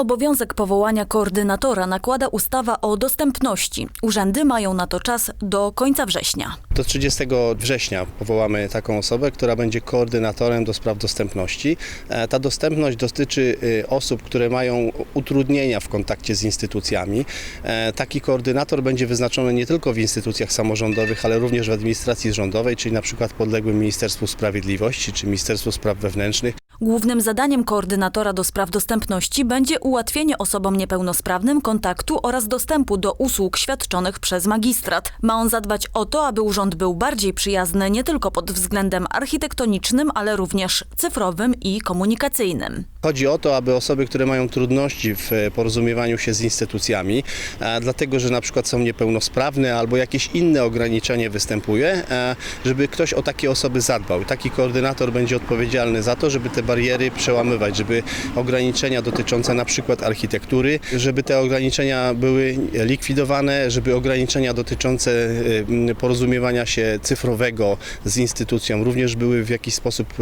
Obowiązek powołania koordynatora nakłada ustawa o dostępności. Urzędy mają na to czas do końca września. Do 30 września powołamy taką osobę, która będzie koordynatorem do spraw dostępności. E, Ta dostępność dotyczy y, osób, które mają utrudnienia w kontakcie z instytucjami. E, Taki koordynator będzie wyznaczony nie tylko w instytucjach samorządowych, ale również w administracji rządowej, czyli na przykład podległym Ministerstwu Sprawiedliwości czy Ministerstwu Spraw Wewnętrznych. Głównym zadaniem koordynatora do spraw dostępności będzie ułatwienie osobom niepełnosprawnym kontaktu oraz dostępu do usług świadczonych przez magistrat. Ma on zadbać o to, aby urząd był bardziej przyjazny nie tylko pod względem architektonicznym, ale również cyfrowym i komunikacyjnym. Chodzi o to, aby osoby, które mają trudności w e, porozumiewaniu się z instytucjami, dlatego że na przykład są niepełnosprawne albo jakieś inne ograniczenie występuje, e, żeby ktoś o takie osoby zadbał. Taki koordynator będzie odpowiedzialny za to, żeby te bariery przełamywać, żeby ograniczenia dotyczące na przykład architektury, żeby te ograniczenia były likwidowane, żeby ograniczenia dotyczące e, porozumiewania się cyfrowego z instytucją również były w jakiś sposób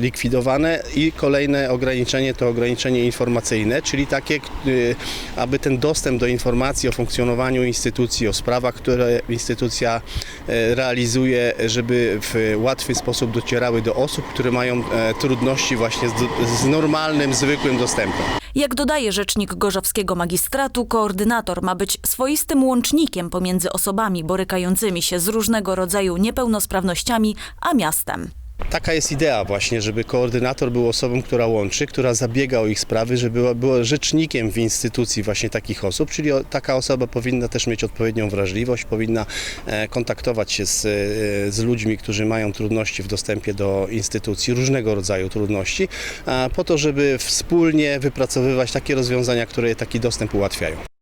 likwidowane i kolejne ograniczenie to ograniczenie informacyjne, czyli takie, y, aby ten dostęp do informacji o funkcjonowaniu instytucji, o sprawach, które instytucja e, realizuje, żeby w łatwy sposób docierały do osób, które mają e, trudności właśnie z, z normalnym, zwykłym dostępem. Jak dodaje rzecznik gorzowskiego magistratu, koordynator ma być swoistym łącznikiem pomiędzy osobami borykającymi się z różnego rodzaju niepełnosprawnościami a miastem. Taka jest idea właśnie, żeby koordynator był osobą, która łączy, która zabiega o ich sprawy, żeby była, była rzecznikiem w instytucji właśnie takich osób, czyli taka osoba powinna też mieć odpowiednią wrażliwość, powinna e, kontaktować się z, e, z ludźmi, którzy mają trudności w dostępie do instytucji, różnego rodzaju trudności, po to, żeby wspólnie wypracowywać takie rozwiązania, które taki dostęp ułatwiają.